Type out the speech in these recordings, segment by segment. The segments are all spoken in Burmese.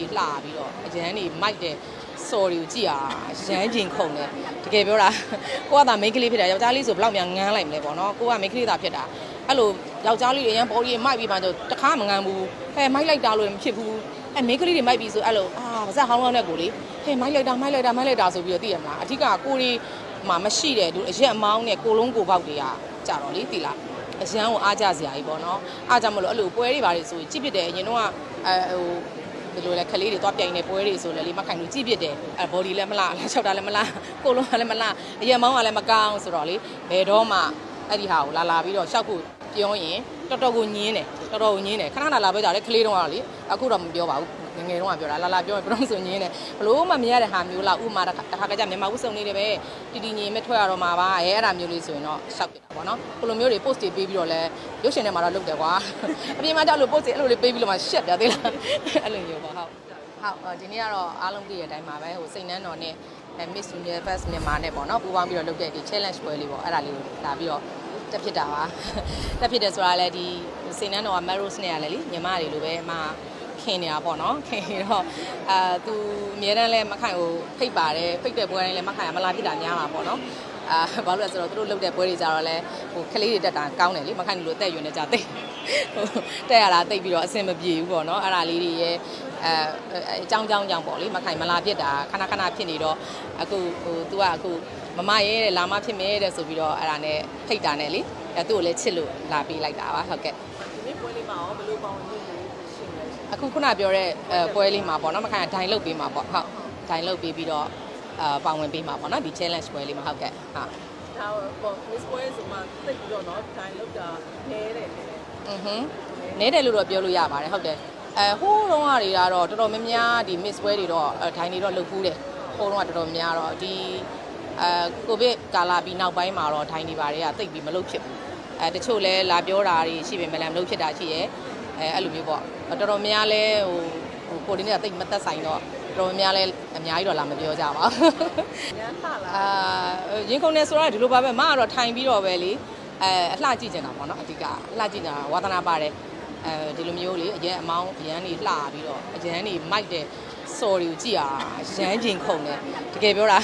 နေလှပြီးတော့အရန်နေမိုက်တဲ့ sorry ကိုကြည့်ရရမ်းကျင်ခုန်တယ်တကယ်ပြောတာကိုကသာ main ကလေးဖြစ်တာယောက်ျားလေးဆိုဘယ်လောက်များငန်းလိုက်မလဲပေါ့နော်ကိုက main ကလေးသာဖြစ်တာအဲ့လိုယောက်ျားလေးတွေအရန်ပေါ်ကြီးမိုက်ပြီးမှတော့တခါမငန်းဘူးဟဲ့မိုက်လိုက်တာလို့မဖြစ်ဘူးအဲ main ကလေးတွေမိုက်ပြီးဆိုအဲ့လိုအာပါစဟောင်းဟောင်းနဲ့ကိုလေဟဲ့မိုက်လိုက်တာမိုက်လိုက်တာမိုက်လိုက်တာဆိုပြီးတော့သိရမလားအထက်ကကိုရီမှာမရှိတဲ့သူအရက်အမောင်းနဲ့ကိုလုံးကိုပေါက်တွေကကြတော့လေသိလားအရန်ကိုအားကြစရာကြီးပေါ့နော်အားကြမလို့အဲ့လိုပွဲတွေပါလေဆိုရင်ကြည့်ပြတယ်အရင်တော့အဲဟို ဘယ်လိုလဲခလေးတွေသွားပြိုင်နေပွဲတွေဆိုလည်းလေမခိုင်လို့ကြည့်ပြတယ်အဲ body လည်းမလားလက်ချောက်တာလည်းမလားကိုလုံးကလည်းမလားအရင်မောင်းကလည်းမကောင်းဆိုတော့လေဘယ်တော့မှအဲ့ဒီဟာကိုလာလာပြီးတော့ရှောက်ဖို့ပြောရင်တော်တော်ကိုညင်းတယ်တော်တော်ကိုညင်းတယ်ခဏခဏလာပဲကြတယ်ခလေးတုန်းကတော့လေအခုတော့မပြောပါဘူး ငငယ်တုန်းကပြောတာလာလာပြောရင်ဘယ်တော့မှဆိုညင်းတယ်ဘလို့မှမရတဲ့ဟာမျိုးလားဥမာတစ်ခါတစ်ခါကကြမြန်မာဥစုံနေတယ်ပဲတီတီညင်မဲ့ထွက်ရတော့မှာပါအဲအဲ့ဒါမျိုးလေးဆိုရင်တော့ရှောက်ပြတာပေါ့နော်ဘလိုမျိုးတွေ post တွေပေးပြီးတော့လဲရုပ်ရှင်ထဲမှာတော့လုပ်တယ်ကွာအပြင်မှာကြောက်လို့ post တွေအဲ့လိုလေးပေးပြီးတော့မှရှက်တယ်သိလားအဲ့လိုမျိုးပေါ့ဟုတ်ဟုတ်ဒီနေ့ကတော့အားလုံးပြည့်တဲ့အတိုင်းပါပဲဟိုစိတ်နှမ်းတော်နဲ့ Miss Universe မြန်မာနဲ့ပေါ့နော်ပူးပေါင်းပြီးတော့လုပ်တဲ့ဒီ challenge ပွဲလေးပေါ့အဲ့ဒါလေးကိုလာပြီးတော့တက်ဖြစ်တာပါတက်ဖြစ်တယ်ဆိုတာလည်းဒီစိတ်နှမ်းတော်က Maros နဲ့ရလဲလीညီမတွေလိုပဲအမ ခင်နေတာပေါ့နော်ခင်နေတော့အာသူအများတန်းလဲမခိုင်ကိုဖိတ်ပါတယ်ဖိတ်တဲ့ပွဲတိုင်းလဲမခိုင်ကမလာဖြစ်တာများတာပေါ့နော်အာဘာလို့လဲဆိုတော့သူတို့လုပ်တဲ့ပွဲတွေကြတော့လဲဟိုကလေးတွေတက်တာကောင်းတယ်လေမခိုင်လိုတက်ရွံနေကြတိတ်ဟိုတက်ရတာတိတ်ပြီးတော့အဆင်မပြေဘူးပေါ့နော်အဲ့ဒါလေးတွေရဲ့အဲအကြောင်းကြောင်းကြောင့်ပေါ့လေမခိုင်မလာဖြစ်တာခဏခဏဖြစ်နေတော့အခုဟို तू ကအခုမမရဲတဲ့လာမဖြစ်မဲတဲ့ဆိုပြီးတော့အဲ့ဒါနဲ့ဖိတ်တာနဲ့လေအဲသူ့ကိုလည်းချစ်လို့လာပေးလိုက်တာပါဟုတ်ကဲ့ဒီနေ့ပွဲလေးမှာရောဘယ်လိုပေါင်းလို့ရှင်လဲရှင် အခုခုနပြောတဲ့ပွဲလေးမှာပေါ့နော်မခိုင်ဒိုင်လုတ်ပေးမှာပေါ့ဟုတ်ဒိုင်လုတ်ပေးပြီးတော့အာပါဝင်ပေးမှာပေါ့နော်ဒီ challenge ပွဲလေးမှာဟုတ်ကဲ့ဟာဒါပေါ့ miss ပွဲဆိုမှသိပြီးတော့နော်ဒိုင်လုတ်တာနဲတယ်อือဟင်းနဲတယ်လို့တော့ပြောလို့ရပါတယ်ဟုတ်တယ်အဲဟိုးတုန်းကတွေကတော့တော်တော်များများဒီ miss ပွဲတွေတော့ဒိုင်တွေတော့လုတ်ဖူးတယ်ဟိုးတုန်းကတော်တော်များတော့ဒီအဲကိုဗစ်ကာလာပြီးနောက်ပိုင်းမှာတော့ဒိုင်တွေပါတယ်ကသိပြီးမလုတ်ဖြစ်ဘူးအဲတချို့လဲလာပြောတာတွေရှိပေမဲ့လည်းမလုတ်ဖြစ်တာရှိရဲ့အဲအဲ့လိုမျိုးပေါ့ တော်တော်များလဲဟိုဟိုကိုဒီနေ့ကတိတ်မသက်ဆိုင်တော့တော်တော်များလဲအများကြီးတော့လာမပြောကြပါဘူးညမ်းလှလာအာရင်ကုန်နေဆိုတော့ဒီလိုပါပဲမကတော့ထိုင်ပြီးတော့ပဲလေအဲအလှကြည့်နေတာပေါ့နော်အဓိကအလှကြည့်နေတာဝါသနာပါတယ်အဲဒီလိုမျိုးလေအရင်အမောင်းအရန်နေလှပြီးတော့အရန်နေမိုက်တဲ့ sorry ကိုကြည့်ရရမ်းကျင်ခုန်တယ်တကယ်ပြောတာ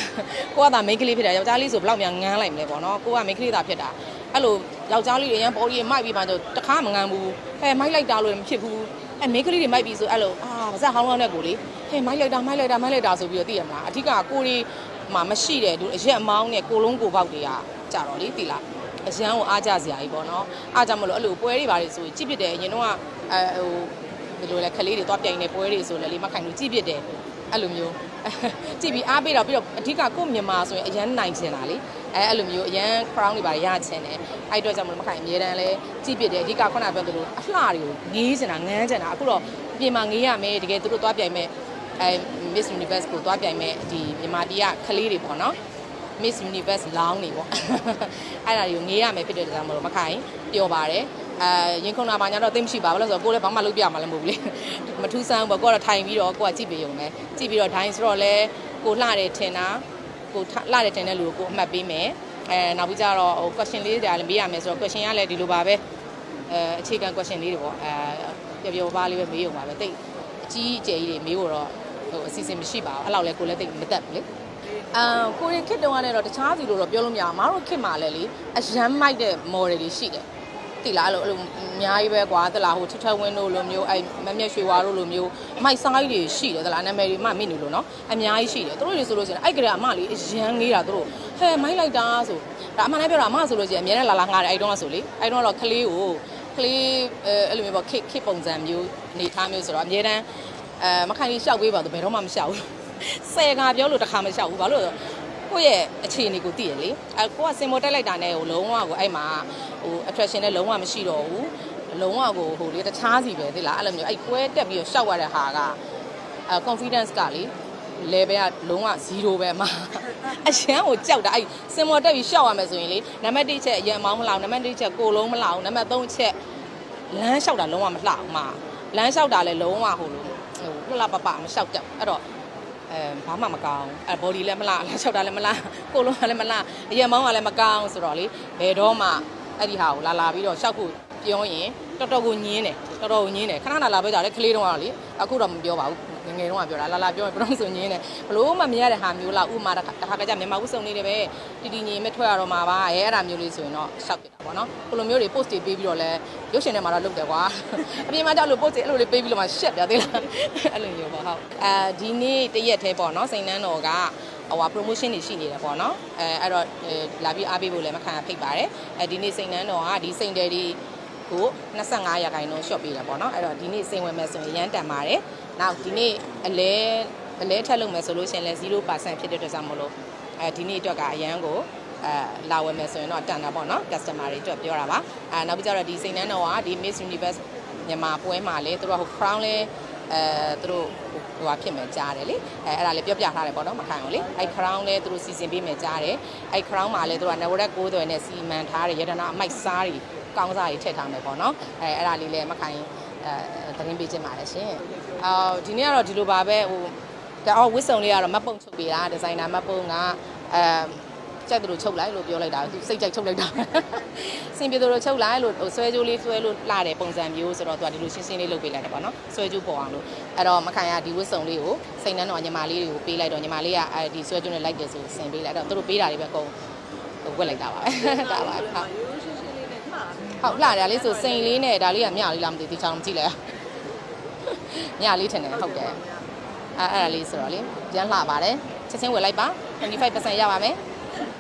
ကိုကသာ main ကလေးဖြစ်တာယောက်ျားလေးဆိုဘယ်လောက်များငန်းလိုက်မလဲပေါ့နော်ကိုက main ကလေးသာဖြစ်တာအဲ့လိုယောက်ျားလေးတွေအရန်ပေါ်ကြီးမိုက်ပြီးမှတော့တခါမငန်းဘူးဟဲ့မိုက်လိုက်တာလို့မဖြစ်ဘူး အဲ main ကလေးတွေမိုက်ပြီးဆိုအဲ့လိုအာပါစဟောင်းဟောင်းနဲ့ကိုလေဟဲ့မိုက်လိုက်တာမိုက်လိုက်တာမိုက်လိုက်တာဆိုပြီးတော့သိရမလားအထက်ကကိုရီမှာမရှိတဲ့သူအရက်အမောင်းနဲ့ကိုလုံးကိုပေါက်တွေကကြတော့လေသိလားအရန်ကိုအားကြစရာကြီးပေါ့နော်အားကြမလို့အဲ့လိုပွဲတွေပါလေဆိုရင်ကြည့်ပြတယ်အရင်တော့အဲဟိုဘယ်လိုလဲခလေးတွေသွားပြိုင်နေပွဲတွေဆိုလည်းလေမခိုင်လို့ကြည့်ပြတယ်အဲ့လိုမျိုး ကြည့်ပြီးအားပေးတော့ပြီးတော့အထက်ကကို့မြန်မာဆိုရင်အရန်နိုင်ချင်တာလေအဲအဲ့လိုမျိုးအရန် crown တွေပါရချင်တယ်အဲ့အတွက်ကြောင့်မလို့မခိုင်အမြဲတမ်းလဲကြည့်ပြတယ်အဓိကခုနပြောသလိုအလှတွေကိုငေးချင်တာငန်းချင်တာအခုတော့အပြင်မှာငေးရမယ်တကယ်သူတို့သွားပြိုင်မဲ့အဲ Miss Universe ကိုသွားပြိုင်မဲ့ဒီမြန်မာပြည်ကခလေးတွေပေါ့နော် Miss Universe လောင်းနေပေါ့အဲ့ဒါတွေကိုငေးရမယ်ဖြစ်တဲ့ကြောင့်မလို့မခိုင်ပျော်ပါတယ် အဲရင်ခုန်တာပါညာတော့သိမရှိပါဘူးလို့ဆိုတော့ကိုလည်းဘာမှလုပ်ပြမှာလည်းမဟုတ်ဘူးလေမထူးဆန်းဘူးကိုကတော့ထိုင်ပြီးတော့ကိုကကြည့်ပေးရုံပဲကြည့်ပြီးတော့ဒိုင်းဆိုတော့လဲကိုလှတယ်ထင်တာကိုလှတယ်ထင်တဲ့လူကိုကိုအမှတ်ပေးမယ်အဲနောက်ပြီးကြတော့ဟို question လေးတွေလည်းမေးရမယ်ဆိုတော့ question ကလည်းဒီလိုပါပဲအဲအခြေခံ question လေးတွေပေါ့အဲပျော်ပျော်ပါးလေးပဲမေးရုံပါပဲတိတ်အကြီးအကျယ်ကြီးတွေမေးဖို့တော့ဟိုအစီအစဉ်မရှိပါဘူးအဲ့လောက်လဲကိုလည်းတိတ်မတက်ဘူးလေအာကိုရီခစ်တုံးကလည်းတော့တခြားစီလို့တော့ပြောလို့မရအောင်မတို့ခစ်မှာလည်းလေအရန်မိုက်တဲ့ model တွေရှိတယ် တိလားအဲ့လိုအဲ့လိုအများကြီးပဲကွာတလားဟိုထထဝင်းတို့လိုမျိုးအဲ့မမျက်ရွှေဝါတို့လိုမျိုးမိုက်ဆိုင်တွေရှိတယ်တလားနာမည်တွေမှမိနေလို့နော်အများကြီးရှိတယ်သူတို့တွေဆိုလို့ရှိရင်အဲ့ကလေးအမလေးအရန်ငေးတာသူတို့ဟဲမိုက်လိုက်တာဆိုဒါအမှန်တမ်းပြောတာအမဆိုလို့ရှိရင်အများနဲ့လာလာငားတယ်အဲ့တုန်းကဆိုလေအဲ့တုန်းကတော့ကလေးကိုကလေးအဲ့လိုမျိုးပေါ့ခစ်ခစ်ပုံစံမျိုးအနေထားမျိုးဆိုတော့အများတန်းအဲမခိုင်ကြီးရှောက်ပေးပါတော့ဘယ်တော့မှမရှောက်ဘူးဆယ်ကပြောလို့တစ်ခါမလျှောက်ဘူးဘာလို့လဲဆိုတော့ ကိုယ့်ရဲ့အခြေအနေကိုသိရလေအဲကိုကစင်မောတက်လိုက်တာနဲ့ဟိုလုံးဝကိုအဲ့မှာဟို attraction နဲ့လုံးဝမရှိတော့ဘူးလုံးဝကိုဟိုလေတခြားစီပဲသိလားအဲ့လိုမျိုးအဲ့ကွဲတက်ပြီးတော့ရှောက်ရတဲ့ဟာကအဲ confidence ကလေ level ကလုံးဝ0ပဲမှာအရန်ကိုကြောက်တာအဲ့စင်မောတက်ပြီးရှောက်ရမယ်ဆိုရင်လေနံပါတ်1ချက်အရင်အမောင်းမလောက်နံပါတ်2ချက်ကိုလုံးမလောက်နံပါတ်3ချက်လမ်းလျှောက်တာလုံးဝမလှအောင်မှာလမ်းလျှောက်တာလည်းလုံးဝဟိုလိုဟိုလှလှပပမလျှောက်ကြအဲ့တော့ အဲဘာမှမကောင်းအဲ body လည်းမလားလက်ချောက်တာလည်းမလားကိုယ်လုံးကလည်းမလားအရင်မောင်းကလည်းမကောင်းဆိုတော့လေဘယ်တော့မှအဲ့ဒီဟာကိုလာလာပြီးတော့ရှောက်ဖို့ပြောရင်တော်တော်ကိုညင်းတယ်တော်တော်ကိုညင်းတယ်ခဏခဏလာပဲကြတယ်ခလေးတုန်းကတော့လေအခုတော့မပြောပါဘူး ငယ်ငယ်တော့ကပြောတာလာလာပြောရင်ဘယ်တော့ဆိုညင်းတယ်ဘလို့မှမရတဲ့ဟာမျိုးလားဥမာတစ်ခါတစ်ခါကကြမြန်မာဥစုံနေတယ်ပဲတီတီငင်မဲ့ထွက်ရတော့မှာပါအဲအဲ့ဒါမျိုးလေးဆိုရင်တော့ရှောက်ပြတာပေါ့နော်ဘလိုမျိုးတွေ post တွေပေးပြီးတော့လဲရုပ်ရှင်ထဲမှာတော့လုပ်တယ်ကွာအပြင်မှာကြောက်လို့ post တွေအဲ့လိုလေးပေးပြီးတော့မှရှက်ပြသေးလားအဲ့လိုမျိုးပေါ့ဟုတ်အဲဒီနေ့တရက်သေးပေါ့နော်စိန်နှန်းတော်ကဟိုဟာ promotion တွေရှိနေတယ်ပေါ့နော်အဲအဲ့တော့လာပြီးအားပေးဖို့လည်းမခံဖိတ်ပါတယ်အဲဒီနေ့စိန်နှန်းတော်ကဒီစိန်တယ်ဒီကို25ရာခိုင်နှုန်း short ပေးတာပေါ့နော်အဲ့တော့ဒီနေ့စိန်ဝင်မဲ့ဆိုရင်ရမ်းတန်ပါတယ် နောက်ဒီနေ့အလဲအလဲထက်လုပ်မယ်ဆိုလို့ရှိရင်လည်း0%ဖြစ်တဲ့အတွက်ကြောင့်မလို့အဲဒီနေ့အတွက်ကအရန်ကိုအဲလာဝယ်မယ်ဆိုရင်တော့တန်တာပေါ့နော် customer တွေအတွက်ပြောတာပါအဲနောက်ပြီးကြတော့ဒီစိန်နှန်းတော်ကဒီ Miss Universe မြန်မာပွဲမှာလေသူတို့ကဟို crown လဲအဲသူတို့ဟိုဟာဖြစ်မယ်ကြားတယ်လေအဲအဲ့ဒါလေးပြောပြထားတယ်ပေါ့နော်မခံအောင်လေအဲ့ crown လဲသူတို့စီစဉ်ပေးမယ်ကြားတယ်အဲ့ crown မှာလဲသူတို့ကနဝရက်9သွယ်နဲ့စီမံထားတဲ့ရတနာအမိုက်စားတွေကောင်းစားတွေထည့်ထားမယ်ပေါ့နော်အဲအဲ့ဒါလေးလဲမခံအဲ သတင်းပေးခြင်းပါတယ်ရှင်အော်ဒီနေ့ကတော့ဒီလိုပါပဲဟိုဒါအော်ဝစ်စုံလေးကတော့မတ်ပုံချုပ်ပေးတာဒီဇိုင်နာမတ်ပုံကအဲကြိုက်တယ်လို့ချုပ်လိုက်လို့ပြောလိုက်တာသူစိတ်ကြိုက်ချုပ်လိုက်တာစင်ပြေတယ်လို့ချုပ်လိုက်လို့ဟိုဆွဲကြိုးလေးဆွဲလို့လှတဲ့ပုံစံမျိုးဆိုတော့သူကဒီလိုရှင်းရှင်းလေးလုပ်ပေးလိုက်တယ်ပေါ့နော်ဆွဲကြိုးပေါ်အောင်လို့အဲ့တော့မခံရဒီဝစ်စုံလေးကိုစိတ်နှမ်းတော်ညီမလေးတွေကိုပေးလိုက်တော့ညီမလေးကအဲဒီဆွဲကြိုးနဲ့လိုက်တယ်ဆိုဆင်ပေးလိုက်တော့သူတို့ပေးတာတွေပဲအကုန်ဝက်လိုက်တာပါပဲဒါပါဟုတ်ရိုးရှင်းရှင်းလေးနဲ့မှားဟုတ်လှတယ်လေးဆိုစိန်လေးနဲ့ဒါလေးကမြလေးလားမသိဘူးဒီချောင်းမကြည့်လဲ မြလေးထင်တယ်ဟုတ်တယ်အဲအဲ့ဒါလေးဆိုတော့လေကျန်းလှပါတယ်ချက်ချင်းဝယ်လိုက်ပါ25%ရပါမယ်